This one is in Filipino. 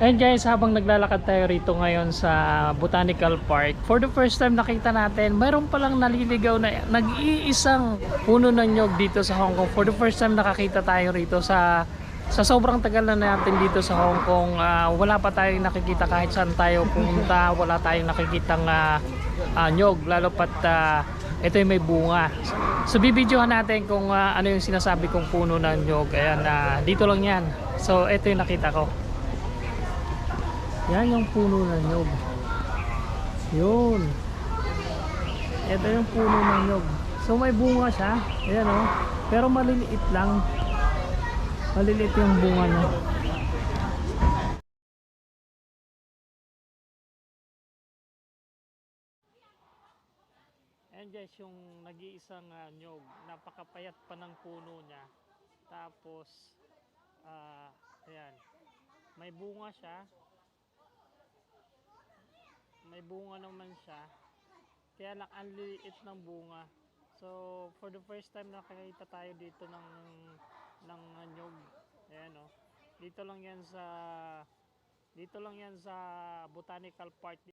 And guys, habang naglalakad tayo rito ngayon sa Botanical Park, for the first time nakita natin, mayroon palang naliligaw na nag-iisang puno ng nyog dito sa Hong Kong. For the first time nakakita tayo rito sa sa sobrang tagal na natin dito sa Hong Kong, ah, wala pa tayong nakikita kahit saan tayo pumunta, wala tayong nakikitang uh, nyog, lalo pat ah, ito yung may bunga. So bibidyohan natin kung ah, ano yung sinasabi kong puno ng nyog. Ayan, ah, dito lang yan. So ito yung nakita ko. Yan yung puno ng nyog. Yun. Ito yung puno ng nyog. So may bunga siya. Ayan o. Pero maliliit lang. Maliliit yung bunga niya. Ayan guys, yung nag-iisang ah, nyog. Napakapayat pa ng puno niya. Tapos, ah, ayan. May bunga siya may bunga naman siya. Kaya lang ang liit ng bunga. So for the first time nakakita tayo dito ng ng nyog. Ayan o dito lang yan sa dito lang yan sa botanical park